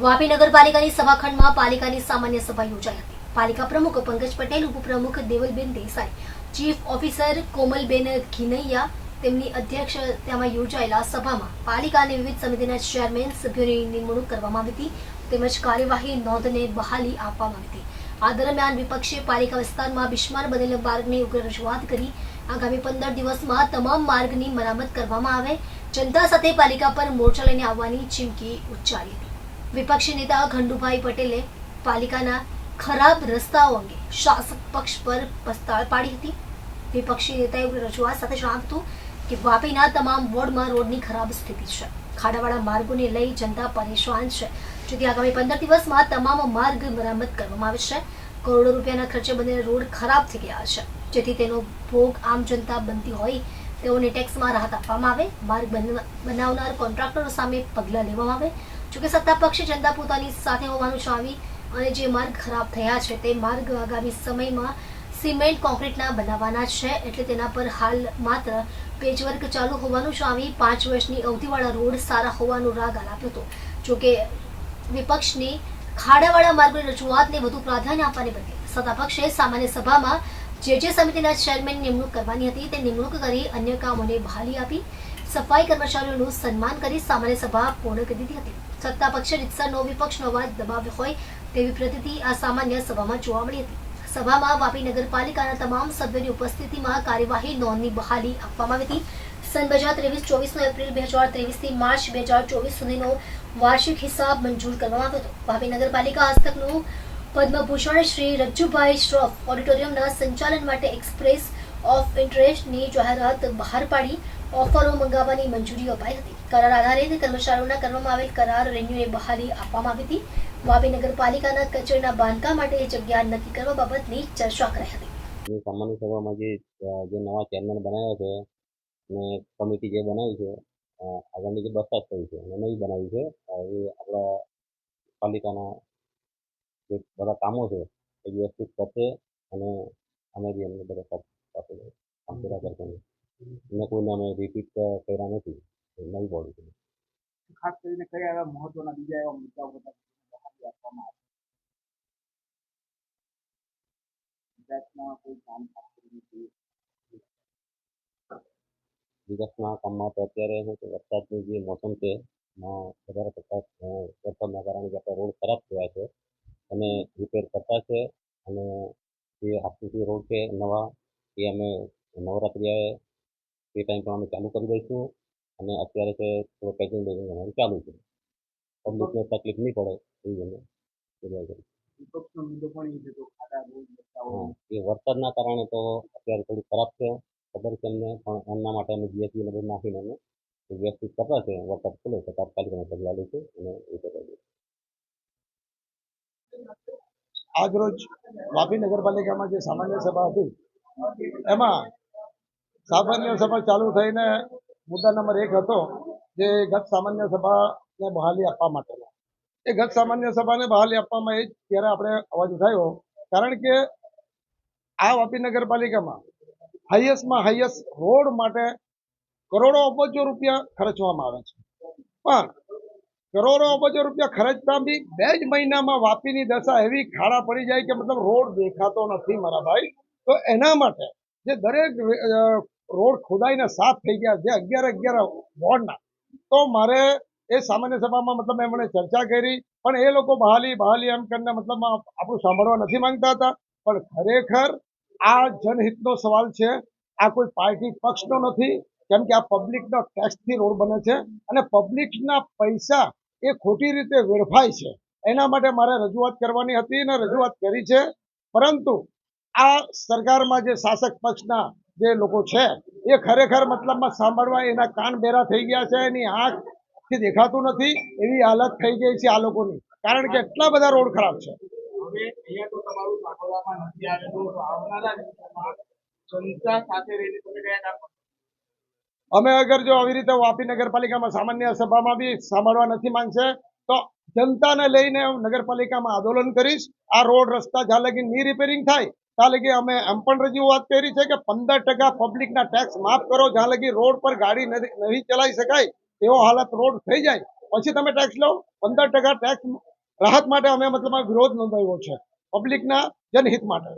વાપી નગરપાલિકાની સભાખંડમાં પાલિકાની સામાન્ય સભા યોજાઈ હતી. પાલિકા પ્રમુખ પંકજ પટેલ, ઉપપ્રમુખ દેવલબેન દેસાઈ, ચીફ ઓફિસર કોમલબેન ઘિનૈયા, તેમની અધ્યક્ષતામાં યોજાયેલા સભામાં પાલિકાની વિવિધ સમિતિના ચેરમેન સભ્યોની નિમણૂક કરવામાં આવી હતી. તેમજ કાર્યવાહી નોંધને બહાલી આપવામાં આવી હતી. આ દરમિયાન વિપક્ષે પાલિકા વિસ્તારમાં બિસ્માર બનેલા માર્ગની ઉગ્ર રજૂઆત કરી. આગામી પંદર દિવસમાં તમામ માર્ગની મરામત કરવામાં આવે. જનતા સાથે પાલિકા પર મોરચા લઈને આવવાની ચીમકી ઉચ્ચારી હતી. વિપક્ષી નેતા ખંડુભાઈ પટેલે પાલિકાના ખરાબ રસ્તાઓ અંગે શાસક પક્ષ પર પસ્તાળ પાડી હતી. વિપક્ષી નેતાએ રજૂઆત સાથે જણાવ્યું હતું કે વાપીના તમામ વોર્ડમાં રોડની ખરાબ સ્થિતિ છે. ખાડાવાળા માર્ગોને લઈ જનતા પરેશાન છે. જેથી આગામી પંદર દિવસમાં તમામ માર્ગ મરામત કરવામાં આવે છે. કરોડો રૂપિયાના ખર્ચે બનેલા રોડ ખરાબ થઈ ગયા છે. જેથી તેનો ભોગ આમ જનતા બનતી હોય તેઓને ટેક્સમાં રાહત આપવામાં આવે. માર્ગ બનવા- બનાવનાર કોન્ટ્રાક્ટરો સામે પગલાં લેવામાં આવે. જોકે સત્તા પક્ષે જનતા પોતાની સાથે હોવાનું જણાવી અને જે માર્ગ ખરાબ થયા છે તે માર્ગ આગામી સમયમાં સિમેન્ટ કોન્ક્રીટના બનાવવાના છે એટલે તેના પર હાલ માત્ર પેચવર્ક ચાલુ હોવાનું જણાવી પાંચ વર્ષની અવધિવાળા રોડ સારા હોવાનો રાગ આલાપ્યો હતો. જોકે વિપક્ષની ખાડાવાળા માર્ગની રજૂઆતને વધુ પ્રાધાન્ય આપવાને બદલે સત્તા પક્ષે સામાન્ય સભામાં જે જે સમિતિના ચેરમેનની નિમણૂક કરવાની હતી તે નિમણૂક કરી અન્ય કામોને બહાલી આપી. સફાઈ કર્મચારીઓનું સન્માન કરી સામાન્ય સભા પૂર્ણ કરી દીધી હતી. સત્તા પક્ષે, રીતસરનો વિપક્ષનો અવાજ દબાવ્યો હોય તેવી પ્રતીતિ આ સામાન્ય સભામાં જોવા મળી હતી. સભામાં વાપી નગરપાલિકાના તમામ સભ્યોની ઉપસ્થિતિમાં કાર્યવાહી નોંધની બહાલી આપવામાં આવી હતી. સન બે હજાર ત્રેવીસ ચોવીસનો એપ્રિલ બે હજાર ત્રેવીસથી માર્ચ બે હજાર ચોવીસ સુધીનો વાર્ષિક હિસાબ મંજૂર કરવામાં આવ્યો હતો. વાપી નગરપાલિકા હસ્તકનું પદ્મભૂષણ શ્રી રજ્જુભાઈ શ્રોફ ઓડિટોરિયમના સંચાલન માટે એક્સપ્રેસ ઓફ ઇન્ટરેસ્ટની જાહેરાત બહાર પાડી ઓફરો મંગાવવાની મંજૂરી અપાઈ હતી. કરાર આધારિત કર્મચારીઓના કરવામાં આવેલ કરાર રેન્યુને બહાલી આપવામાં આવી હતી. વાપી નગરપાલિકાના કચેરીના બાંધકામ માટે જગ્યા નક્કી કરવા બાબતની ચર્ચા કરાઈ હતી. સામાન્ય સભામાં જે નવા ચેરમેન બનાવ્યા છે અને કમિટી જે બનાવી છે આગળની જે બરખાસ્ત થઈ છે અને નવી બનાવી છે એ આપણા પાલિકાના જે બધા કામો છે, એ વ્યવસ્થિત કરશે અને અમે બી એમને બધા કર્યા કરશે એને કોઈને અમે રિપીટ કર્યા નથી. નવી બોડી છે. ખાસ કરીને કયા એવા મહત્વના બીજા એવા મુદ્દાઓ બધા આપવામાં આવે ગુજરાતમાં કોઈ કામ ખાસ કરીને જોઈએ? વિકાસના કામમાં તો અત્યારે શું કે વરસાદનું જે મોસમ છે એમાં વધારે પડતા વરસાદના કારણે જે રોડ ખરાબ થયા છે અને રિપેર કરતા છે અને જે આરસીસી રોડ છે નવા એ અમે નવરાત્રિ આવે એ ટાઈમ પણ અમે ચાલુ કરી દઈશું અને અત્યારે છે થોડું પેકિંગ બેકિંગ અમારું ચાલુ છે. પબ્લિકને તકલીફ નહીં પડે એવી અમે જોગવાઈ કરી મુદ્દો એ વરસાદના કારણે તો અત્યારે થોડું ખરાબ છે. ખબર છે એમને પણ એમના માટે અમે જીએસટી બધું નાખીને અમે વ્યક્તિ વ્યવસ્થિત કરતા છે. વરસાદ ખુલે તો તાત્કાલિક અમે પગલાં લઈશું અને એ કરાવી દઈશું આજરોજ વાપી નગરપાલિકામાં જે સામાન્ય સભા હતી એમાં સામાન્ય સભા ચાલુ થઈને મુદ્દા નંબર એક હતો જે ગત સામાન્ય સભાને બહાલી આપવા માટેનો. એ ગત સામાન્ય સભાને બહાલી આપવામાં એ ત્યારે આપણે અવાજ ઉઠાવ્યો. કારણ કે આ વાપી નગરપાલિકામાં હાઈએસ્ટમાં હાઈએસ્ટ રોડ માટે કરોડો અબજો રૂપિયા ખર્ચવામાં આવે છે. પણ કરોડો અબજો રૂપિયા ખર્ચતા બી બે જ મહિનામાં વાપીની દશા એવી ખાડા પડી જાય કે મતલબ રોડ દેખાતો નથી મારા ભાઈ. તો એના માટે જે દરેક રોડ ખોદાઈને સાફ થઈ ગયા, જે અગિયાર અગિયાર વોર્ડના, તો મારે એ સામાન્ય સભામાં મતલબ એમણે ચર્ચા કરી, પણ એ લોકો બહાલી બહાલી એમ કરીને મતલબ આપણું સાંભળવા નથી માંગતા હતા. પણ ખરેખર આ જનહિતનો સવાલ છે, આ કોઈ પાર્ટી પક્ષનો નથી, કેમ કે આ પબ્લિકનો ટેક્સથી રોડ બને છે અને પબ્લિકના પૈસા એ ખોટી રીતે વેડફાય છે. એના માટે મારે રજૂઆત કરવાની હતી અને રજૂઆત કરી છે. પરંતુ આ સરકારમાં જે શાસક પક્ષના જે લોકો છે એ ખરેખર મતલબમાં સાંભળવા એના કાન બેરા થઈ ગયા છે એની આંખથી દેખાતું નથી એવી હાલત થઈ ગઈ છે આ લોકોની. કારણ કે એટલા બધા રોડ ખરાબ છે? અમે અગર જો આવી રીતે વાપી નગરપાલિકામાં સામાન્ય સભામાં બી સાંભળવા નથી માંગશે તો જનતાને લઈને હું નગરપાલિકામાં આંદોલન કરીશ. આ રોડ રસ્તા જ્યાં લગી ની રિપેરિંગ થાય ત્યાં લગી અમે એમ પણ રજૂઆત કરી છે કે પંદર ટકા પબ્લિકના ટેક્સ માફ કરો, જ્યાં લગી રોડ પર ગાડી નહીં ચલાવી શકાય તેવો હાલત રોડ થઈ જાય, પછી તમે ટેક્સ લો. પંદર ટકા ટેક્સ રાહત માટે અમે મતલબ વિરોધ નોંધાવ્યો છે પબ્લિકના જનહિત માટે.